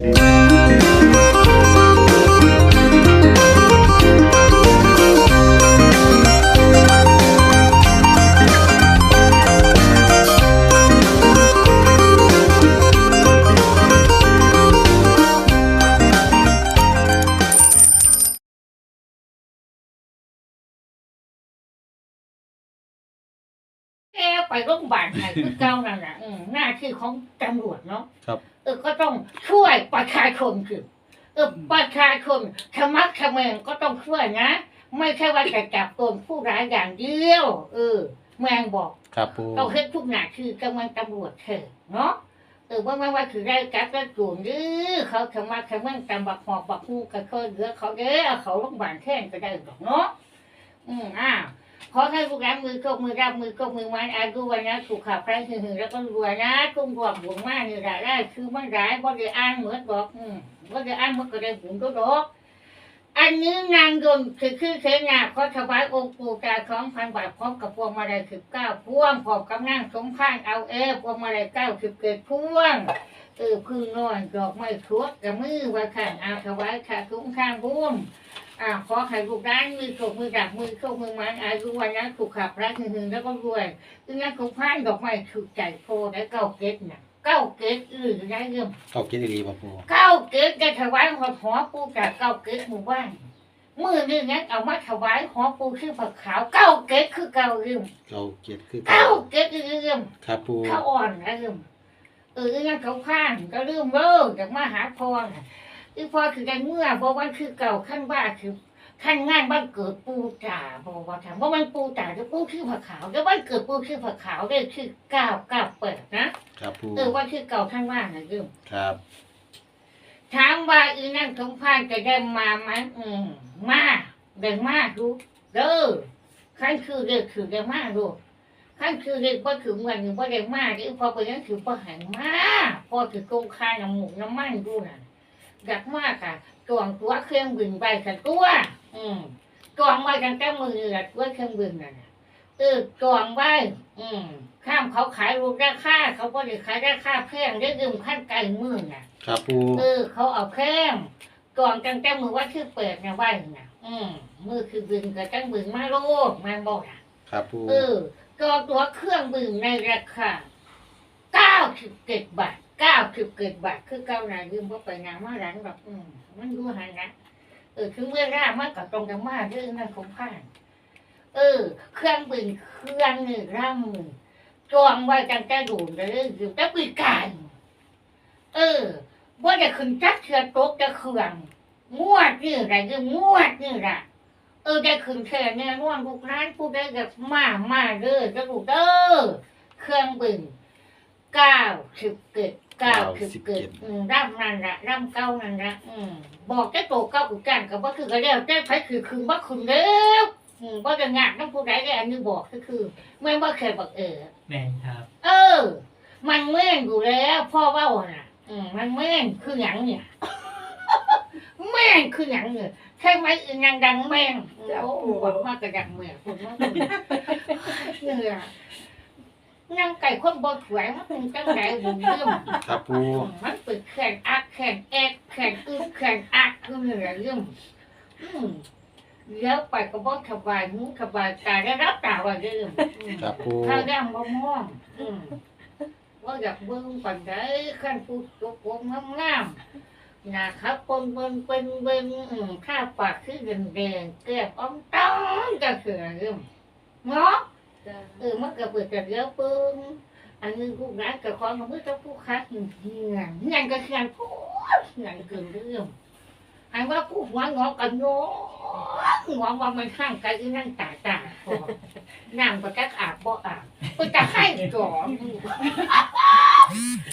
แโรงพยาบาลไหนคือเจ้านั่นน่ะอืมหน้าที่ของตำรวจเนาะครับ เออก็ต้องช่วยประชาชนคือเออประชาชนธรรมะขเมงก็ต้องช่วยนะ ไม่ใช่ว่าจะจับตัวผู้ร้ายอย่างเดียว เออแมงบอกครับปูเราเฮ็ดทุกหน้าที่กำลังตำรวจเถอะเนาะเออว่าไม่ว่าคือได้จับได้จูนหรือเขาธรรมะขเมงตำบักหอกบักฮูก็เคยเหลือเขาเด้อเอาเขาโรงพยาบาลแท่นก็ได้ดอกเนาะอืมอ้าว ขอให้ลูกหลานมือก็มือรับมือก็มือมันอายุวันนะสุขภาพแข็งแรงแล้วก็รวยนะกุ้งรวมบุญมากนี่แหละได้คือมันร้ายบ่ได้อ่านเหมือนบอกอืมบ่ได้อ่านเหมันก็ได้บุญก็ดอกอันนี้นางยนคือคือเสนาขอถวายองค์ปู่ตาสองพันบาทพร้อมกับพวงมาลัยสิบเก้าพวงพร้อมกับนั่งสมพานเอาเอฟพวงมาลัยเก้าสิบเกิดพวงเออพึ่งน้อยดอกไม้ทวดกับมือว่าข้างเอาถวายขาคุ้มข้างบุ้ม อ่าขอให้ลูกด้านมือโขกมือดักมือโขกมือมันอายุวันนั้นถูกขับรักหึงๆแล้วก็รวยดังนั้นคงพานดอกไม้ถูกใจโพได้เก้าเกตน่ะเก้าเกตอือได้เรื่องเขาคิดดีๆป่ะปูเก้าเกตจะถวายหอดหัวปูจากเก้าเกตหมู่บ้านมือนี่งั้นเอามาถวายหัวปูคือผักขาวเก้าเกตคือเก้าเรื่องเขาเกียดคือเก้าเกตคือเรื่องครับปูเขาอ่อนนะเรื่องเอองั้นเขาพานก็เรื่องเลิกจากมาหาพรน่ะ อีพอคือได้เมื่อเพราะว่าคือเก่าขั้นว่าคือขั้นงานบ้านเกิดปูจ่าบอกว่าถามว่ามันปูจ่าหรือปูชื่อผักขาวแล้วบ้านเกิดปูชื่อผักขาวได้ชื่อเก้าเก้าเปิดนะครับปูเออว่าชื่อเก่าท่านว่านะยืมครับถามว่าอีนั่งสมพานจะได้มาไหมอืมมาได้มาดูเด้อขั้นคือเด็กคือได้มาดูขั้นคือเด็กว่าถึงวันหนึ่งว่าได้มาเด้อพอไปนั้นถือว่าหันมาพอถือกงคาน้ำหมูกน้ำมันดูน่ะ อยากมากค่ะตวงตัวเครื่องบินไปกันตัว อืมกองไว้กันแต่มือละไว้เครื่องบินน่ะนะเออกองไว้ อืมข้ามเขาขายรูราคาเขาก็ได้ขายราคาแพงได้ยืมขั้นไกลมือน่ะ ครับปูเออเขาเอาแพงกองกันแต่มือว่าชื่อเปิดนะไว้น่ะ อืมมือคือบินกับจังบินมาโลกมันบอกน่ะ ครับปูเออกองตัวเครื่องบินในราคาเก้าสิบเจ็ดบาทเก้าสิบเจ็ดบาทคือเก้านายยืมเพราะไปงานมาหลังแบบอืมมันดูหันนะเออคือเมื่อร่ามันกับตรงกันมากเรื่องนั้นของผ่าน เออ เครื่องบินเครื่องหนึ่งร่ำหนึ่งจองไว้กันแต่ดูนเลยอยู่แต่ปีกายเออว่าจะขึ้นจักเชือโต๊ะจะเครื่องงวดนี่อะไรคืองวดนี่แหละเออได้ขึ้นแค่แน่นอนลูกร้นผู้ได้กับมามาเด้อจะลูกเด้อเครื่องบินเก้าสิบเกิด เก้าสิบเกิดอืมร่ำนั่นละร่ำเก้านั่นละอืมบอกแค่โตเก้าอุกันกับว่าคือก็แล้วแต่ไผคือคือว่าคุณเด้ออืมว่าจะงานต้องผู้ใดได้อันนี้บอกก็คือไม่ว่าเคยบอกเออ แม่นครับ เออ มันแม่นอยู่แล้วพ่อเว่าน่ะ อืมมันแม่นคือหยังเนี่ย แม่นคือหยังเนี่ยใช่ไหมอีนางดังแม่งโอ้บอกมากกระดังแม่งคุณว่าเนี่ย นางไก่คนบ่สวยมันเป็นจังไหนบุญเรื่องครับปูมันเปิดแข่งอักแข่งแอกแข่งอึแข่งอักคือเหนื่อยเรื่องอืมเลี้ยวไปก็บอกสบายหูสบายตาได้รับตาว่าเรื่องอืมครับปูถ้าแดงบ่ม่วงอืมว่าอยากเบิ่งปันได้ขั้นพูดตกวงงามๆนะครับปนเบิ่งเป็นเบิ่งอืมข้าปากคือแดงๆแก้มอ้อมต้องจะเสือเรื่องเนาะ เออมันก็เปิดกันเยอะปึ้งอันนี้ลูกร้านกับของมันก็ผู้ค้าเหียนเหียนเหียนก็เหียนพูดเหียนเกินเรื่องอันว่าผู้หัวงอกันโน้งอว่ามันข้างกันที่นั่งตาตาพอนั่งก็จักอาบบ่อาบไปจะให้จ่อ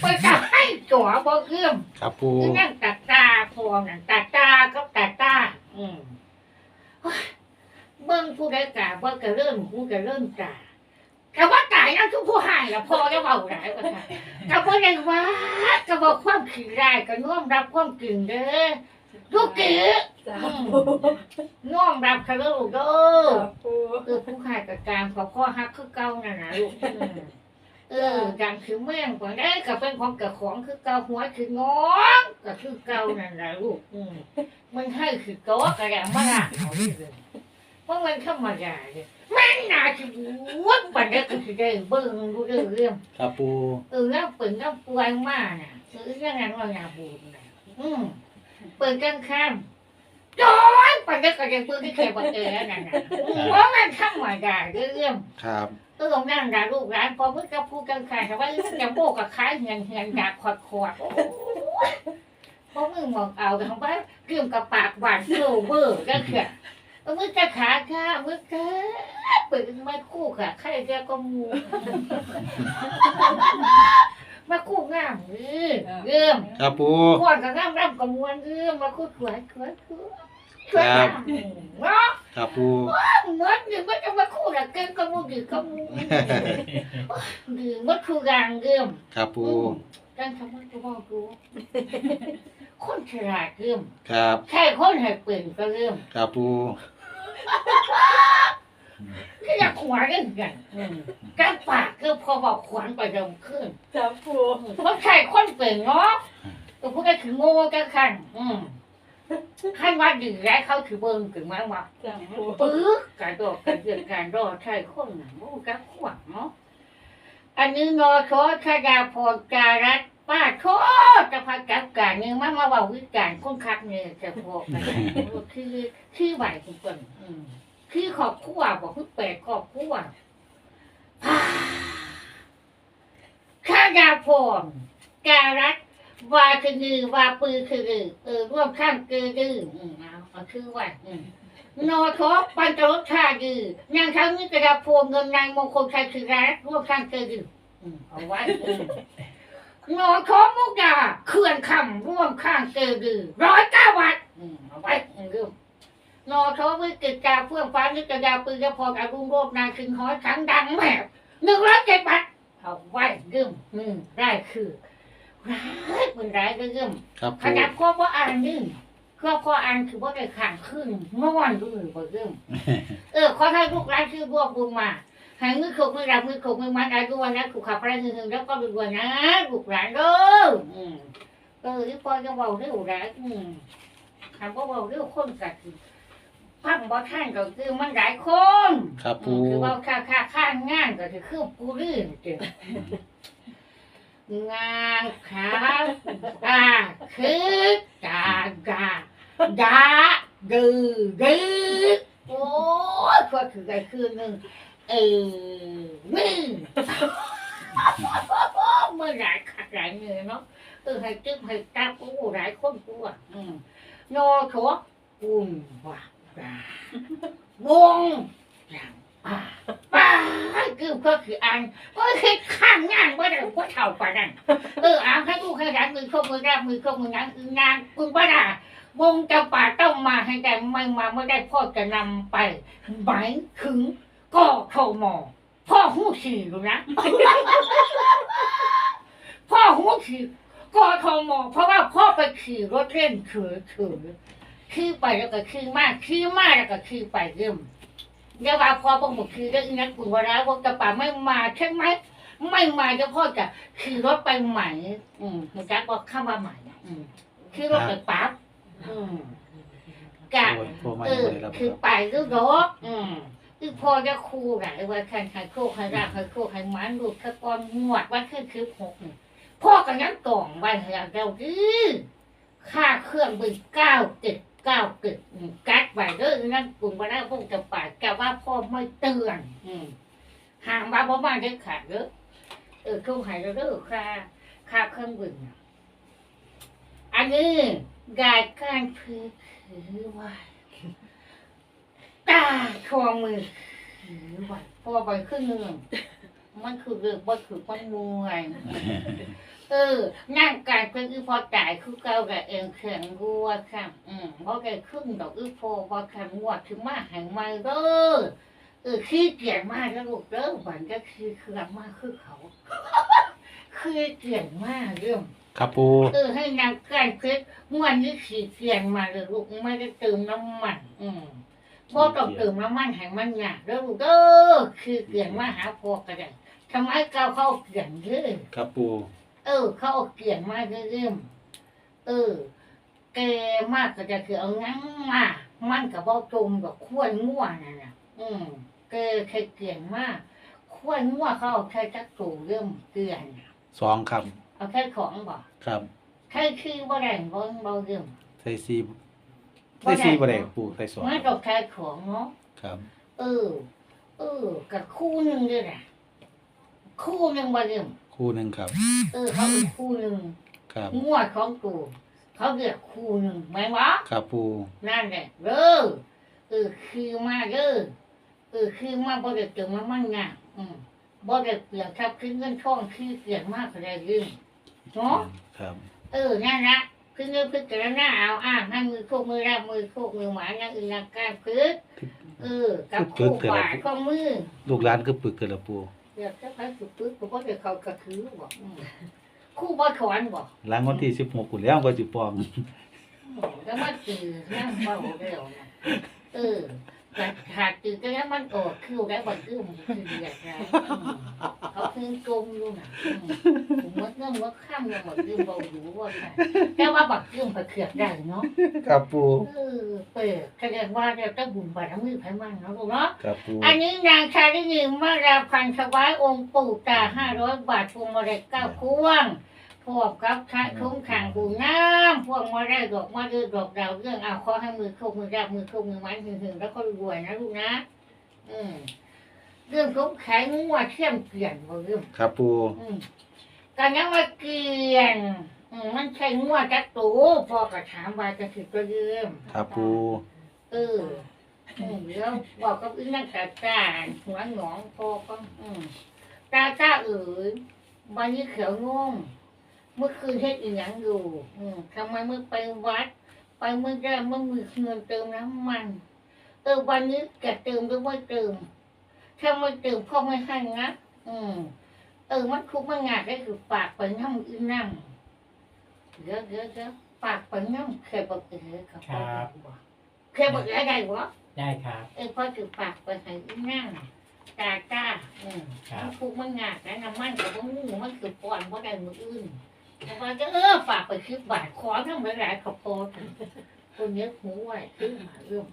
ไปจะให้จ่อบ่เอื้อมครับปูที่นั่งตาตาพอนั่นตาตาก็ตาตาอืมเฮ้ยเบิ่งผู้ใดกาบ่กระเริ่มผู้กระเริ่มกา แต่ว่าตายนั่นคือผู้หายละพอจะเบาได้ว่าค่ะแต่ว่าในว่าก็บอกความขี้ร้ายก็น้อมรับความจริงเด้อลูกเก๋จ้าน้อมรับค่ะลูกเด้อปูคือผู้หายกับการขอพ่อฮักคือเก่าน่ะนะลูกเออดังคือแม่งกว่าได้ก็เป็นของกับของคือเก่าหัวคืององก็คือเก่านั่นแหละลูกมมันให้คือโต๊ะกระแดงมากเอาดิเลยเพราะมันธรรมดาเลย แม่งน่าจะวัดปันได้ก็คือได้เบิ่งรู้เรื่องเรื่องครับปูเออแล้วเปิดน้ำปวยมากน่ะเออเรื่องนั้นเราอยากบูดน่ะอืมเปิดกลางค่ำจอยปันได้ก็จะเปิดที่แค่บังเอิญนั่นน่ะอืมเพราะมันธรรมดาเรื่องครับ เออนั่นด่าลูกร้านพอเมื่อกับพูดกันค่ะแต่ว่ามึงจะโบกกับค้ายเหียนเหียนด่าขอดขอดโอ้ยเพราะมึงมองเอาแต่ของบ้านเกี่ยวกับปากหวานโซเบอร์ก็คือ เออมึงจะขาค่ะมึงจะเปิดมาคู่ค่ะใครจะก็มูมาคู่งามเออเริ่มครับปูขวดกับงามงามกับมวนเริ่มมาคู่สวยสวยสวยสวยงามเนาะครับปูเหมือนหนึ่งมันจะมาคู่ละเกินกับมูดีกับมูหรือมัดคือยางเริ่มครับปูการทำมันจะบอกดูคนฉลาดเริ่มครับ ใช่คนให้เปลี่ยนก็เริ่มครับปูก็ อยากขวานกันกันอืมการปากคือพอบอกขวานไปเดิมขึ้นจ้าปูเพราะใช่คนเปลี่ยนเนาะตัวพวกนี้คือโง่กันขันอืมขั้นว่าดีแล้วเขาถือเบิ้งถึงมาว่าจ้าปูปึ๊กการดอกการเดือดการรอใช่คนหนังโอ้กันขวานเนาะอันนี้นอชอชดาพรการัตป้าโทษจะพักกับการนี่มามาเว่าวิจารณ์คนคักเนี่ยจะพอกันคือคือไหวทุกคนอืม คือขอบคู่วบอกคือแปลกขอบคู่อ่าชดาพรการัตวาคือนือวาปือคือเออร่วมข้างคือดื้ออืมเอาเอาคือว่านอทอปันตรสชาดีนางทั้งนี้กระดาพวงเงินนางมงคลชัยคือรัตร่วมสร้างเจดีย์อืมเอาไว้นอทอมุกดาเขื่อนคำร่วมข้างเจดีย์ร้อยเก้าวัดเอาไว้อืมเรื่อ นอทอวิกฤตกาเฟื่องฟ้านิกระดาปืนกระพองอารุณโรบนางคึงห้อยขังดังแมบหนึ่งร้อยเจ็ดบาทเอาไว้เรื่องอืมได้คือร้ายเป็นร้ายเรื่องครับขปูนาดพ่อว่าอ่านนี่เพื่อพ่ออ่านคือว่าได้ข่างขึ้นนอนดูหรือเปล่าเรื่องเออขอให้ลูกร้านชื่อรวบบุญมาใหายมือขกมือรับมือขกมือมันอายุวันนะถูกขับไปหนึ่งหนึ่งแล้วก็ดูวันนะลูกหลานเด้ออืมเออที่พ่อจะเบาเรื่องร้านอืมคำว่าเบาเรื่องคนกัด พังบ่ท่านก็คือมันหลายคนครับอืปูมคือว่าค่าค่าค่างานก็คือคือปูรื่นเจ้งานขาตาคือตากาดาดือดือโอ้ยพอถือได้คืนหนึ่งเออมึงเมื่อไหรขัดไหลเงินเนาะเออให้จึ๊บให้ตาปูหลายคนกูอะอืมโนโถปุ่นว่าดา วงอย่างป่าป่าคือก็คืออันก็คือข้างงานว่าได้ว่าเท่าป่านั่นเออเอาให้ลูให้หลานมือครบมือแรกมือครบมือนั้นงานคุณป้าดาวงจ้าป่าต้องมาให้ได้ไม่มาไม่ได้พ่อจะนำไปหมายถึงก็โทมอพ่อหูฉี่อยู่นะพ่อหูฉี่ก็โทมอเพราะว่าพ่อไปขี่รถเล่นเฉยเฉยๆขี่ไปแล้วก็ขี่มากขี่มากแล้วก็ขี่ไปเริ่มเดี๋ยวว่าพอพวกหมดขี่แล้วอีนักคุณว่าแล้วพวกเจ้าป่าไม่มาใช่ไหมไม่มาเจ้าพ่อจะขี่รถไปใหม่ อืมมันจักบอกข้ามาใหม่นะอืมขี่รถไปปั๊บอืมกะโอ้ยโทรมาเออยู่อเลยครับคือไปก็รถอืมคือพอจะครูไหนว่าใครใครโคกใครรากใครโคกใครหมันลูกใครก้อนงวดว่าคือคือหกนี่พ่อกันยังกล่องไว้ให้เราดื้อค่าเครื่องบินเก้าเจ็ดเก้าเจ็ดอืมกัดไว้เด้อนั่นกลุ่มว่าได้พวกจะไปกะว่าพ่อไม่เตือนอืมห่างว่าบ่มาได้ขาดเด้อเออเครื่องหายเรื่อค่าค่าเครื่องบินน่ะอันนี้กายการพือถือไว้ตาทวงมือถือไว้เพราะว่าไปขึ้นเนือง มันคือเรื่องว่าคือมันมวยเออนั่งการเป็นอือพอจ่ายคือเก่ากับเองแข็งรัวค่ะ อืมเพราะแกขึ้นดอกอือพอพอแข็งงวดถึงมาแห่งไม่เด้อเออขี้เกียจมากแล้วลูกเด้อหวันก็คือเครื่องมากคือเขาคือเกียจมากเรื่องครับปูเออให้นางการเพชรม่วนนี่ขี่เกียจมาเลยลูกไม่ได้เติมน้ำมัน อืมพอต้องเติมน้ำมันให้มันหนักแล้วลูกเด้อคือเกียจมาหาพอก็ได้ ททำไมเก่าเขาเอาเกลี่ยงเยอะครับปูเออ เขาเอาเกลี่ยงมาเรื่อยๆเออแกมากก็จะคือเอางั้งมามันกับบ่จมกับขั้วง่วนั่นน่ะ อืมแกแค่เกลี่ยงมากขั้วง่วเขาเอาแค่จักตูเริ่มเกลี่ยงสองครับ เอาแค่ของบ่ครับแค่คือบ่แรงบ่บ่เริ่มใส่ซีใส่ซีบ่ได้ปูใส่สองมันก็แค่ของเนาะครับ เออ เออกับคู่หนึ่งด้วยนะ คู่หนึ่งบ่เริ่มคู่หนึ่งครับ เออเขาเป็นคู่หนึ่งครับ งวดของกูเขาเรียกคู่หนึ่งไหมวะครับปูนั่นแหละเด้อเออคือมาเด้อเออคือมาบ่ได้เติมมามันงามอืมบ่ได้เปลี่ยนครับคือเงินทองคือเปลี่ยนมากอะไรยืมเนาะครับ เออนั่นละคือเงินพึ่งแต่ละหน้าเอาอะนั่นมือโคกมือรับมือโคกมือหมานั่นอื่นนักการพึ่งเออกับคู่ฝ่ายข้อมือ ลูกหลานคือปึกเกิดละปู เดี๋ยวจะไปฝึกปึ๊กกูบ่ได้เขากระคือบอกอืมคู่บ่ถอนบอกหลังวันที่สิบหกคุณแล้วก็สิปลอม แล้วมันตื่นนั่งเบาเร็วนะเออ แต่ขาดตื่นก็แล้วมันออกคิวได้บ่คือมันคือเดียดนะอืมเขาเพิ่งกลมอยู่นะอืมผมมดเงื่อนมดข้ามยังหมดลืมเบาอยู่ว่าค่ะแต่ว่าบักเครื่องไปเขือกได้เนาะครับปูเออเปิดแสดงว่าเราต้องบุญบารมีไผมันเนาะลูกเนาะครับปูอันนี้นางชาลินีมาราพันธ์ถวายองค์ปู่ตาห้าร้อยบาทพวงมาลัยเก้าพวง พวกกับชาคุ้มขังบูน้ำพวงมาลัยดอกมาดือดอกดาวเรื่องเอาขอให้มือโคกมือราบมือโคกมือไม้หึงหึงแล้วก็รวยนะลูกนะ อืมเรื่องคุ้มแข็งงัวเทียมเกลี่ยนบ่เรื่องครับปูอืมการยังว่าเกลี่ยนอืมมันใช่งัวจักตูพ่อก็ถามว่าจะถือตัวเรื่องครับปูเอออืมเดี๋ยวบอกกับอีนั่งตาตาหัวหนองพอก็อืมตาตาเอ๋ยวันนี้เขียวงง เมื่อคืนเฮ็ดอีหยังอยู่ อืมทำไมเมื่อไปวัด ไปเมื่อได้เมื่อมีเงินเติมน้ำมัน เออวันนี้แกเติมหรือไม่เติม ถ้าไม่เติมพ่อไม่ให้นะอืม เออมันคุกมันงาดได้คือปากไปน้ำอีนั่งเดี๋ยวเดี๋ยวเดี๋ยวปากไปน้ำเคยบอกเอ๋กับพ่อบอกเคยบอกเอ๋ได้วะได้ครับ เออพ่อถือปากไปให้อีนั่งตาจ้าอืมครับมันคุกมันงาดนะน้ำมันกับมันงูมันคือป้อนเพราะได้มืออื่น แต่ว่าจะเออฝากไปคือบาทขอทั้งหลายๆขอบโพดคนเนี้ยหูไว้ขึ้นมาเรื่อง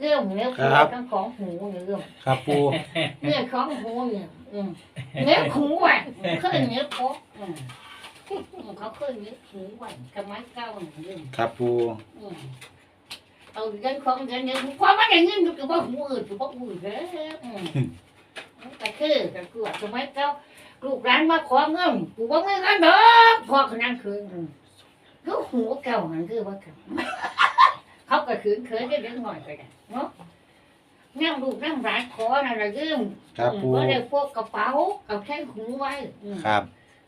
เรื่องเนี้ยหูทั้งของหูเนี่ยเรื่องครับปูเนี่ยของหูเนี่ยอืมเนี้ยหูไว้เคยเนี้ยพกอืมอืมเขาเคยเนี้ยหูไว้ทำไมเก้าเนี่ยเรื่องครับปูอืมเอาเงินของเงินเนี่ยความว่าอย่างนี้มันก็ว่าหูอื่นก็ว่าหูอื่นแล้วอืมแต่คือแต่คือว่าทำไมเก้า ลูกร้านมาขอเงินกูว่าเงินอันเด้อพอขนาดคืนก็หูเก่ามันคือว่าเก่าเขาก็คืนเคยได้เล็กหน่อยก็ได้เนาะนั่งลูกนั่งร้านขอน่ะละยืมครับปูก็ได้พวกกระเป๋าเอาแค่หูไว้อืมครับ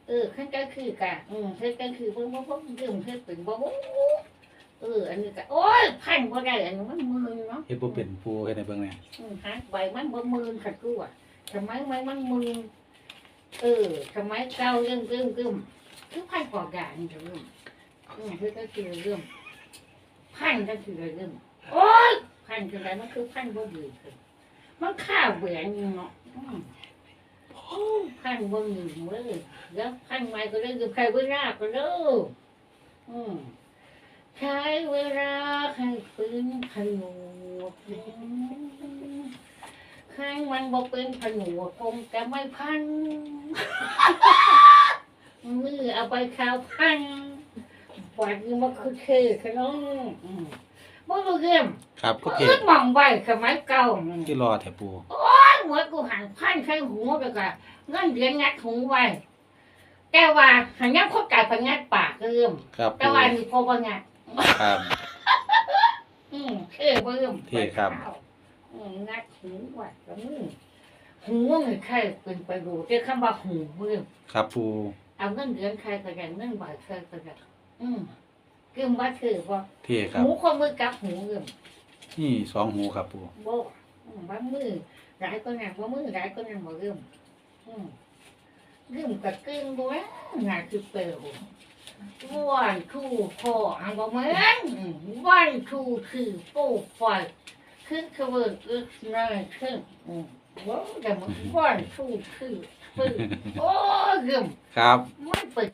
เออขั้นก็คือกะอืมเฮ็ดก็คือเพิ่นบ่บ่ยืมเฮ็ดเป็นบ่บ่เอออันนี้ก็โอ้ยพันบ่ได้อันนี้มันหมื่นเนาะเฮ็ดบ่เป็นปูเฮ็ดให้เบิ่งแหน่อืมหาใบมันบ่หมื่นคัดกูอะทำไมไมมันหมื่น เออทำไมเก่าเรื่องเรื่องเรื่องคือไพันกว่าด่เรื่องอืมเฮ็ดก็คือเรื่องพันก็คือเรื่องโอ้ยพันคืออะไรมันคือพันบ่ดีคือมันค่าแหวนเนาะอืมโอ้ยพันบ่ดีเว้ยแล้วพันไม้ก็เล่นกับใครเวลาก็เลิกอืมใช้เวลาให้ปืนผนวก ข้างมันบอกเป็นผนวกคงจะไม่พัน มือเอาไปข้าวพันปวดนี่มันคือเท่ขนมอืมบ่รู้เรื่องครับก็ก็เท่อึดมองไว้สมัยเก่าที่รอแถปูหัวกูหันพันใช้หูไปกะเงินเดือนงัดหูไว้แต่ว่าหันยังคบกายพันงัดปากเริ่มครับแต่ปูว่านี่พอบังัดครับ อืมเท่เบิ่มเท่ครับ อืมงัดหูไว้ก็มือหูนี่ใครเป็นไปดูแต่คำว่าหูเบิ่มครับปูเอาเงินเดือนใครก็ได้เงินบาทใครก็ได้อืมกึมว่าถือว่าเท่ครับหูคนมือกับหูเบิ่มนี่สองหูครับปูโบอืมบางมือหลายก็หนักบางมือหลายก็หนักบ่เริ่มอืมเริ่มกับกึ่งบ่แม่นหนักคือเปลววันทูคออันบ่แม่นอืมวันทูคือโป้ไฟ ขึ้นคือเวิร์กอึกนายขึ้นอืมบ่แต่มันวันทูคือฟื้นโอ้ยยืมครับ มันเปิด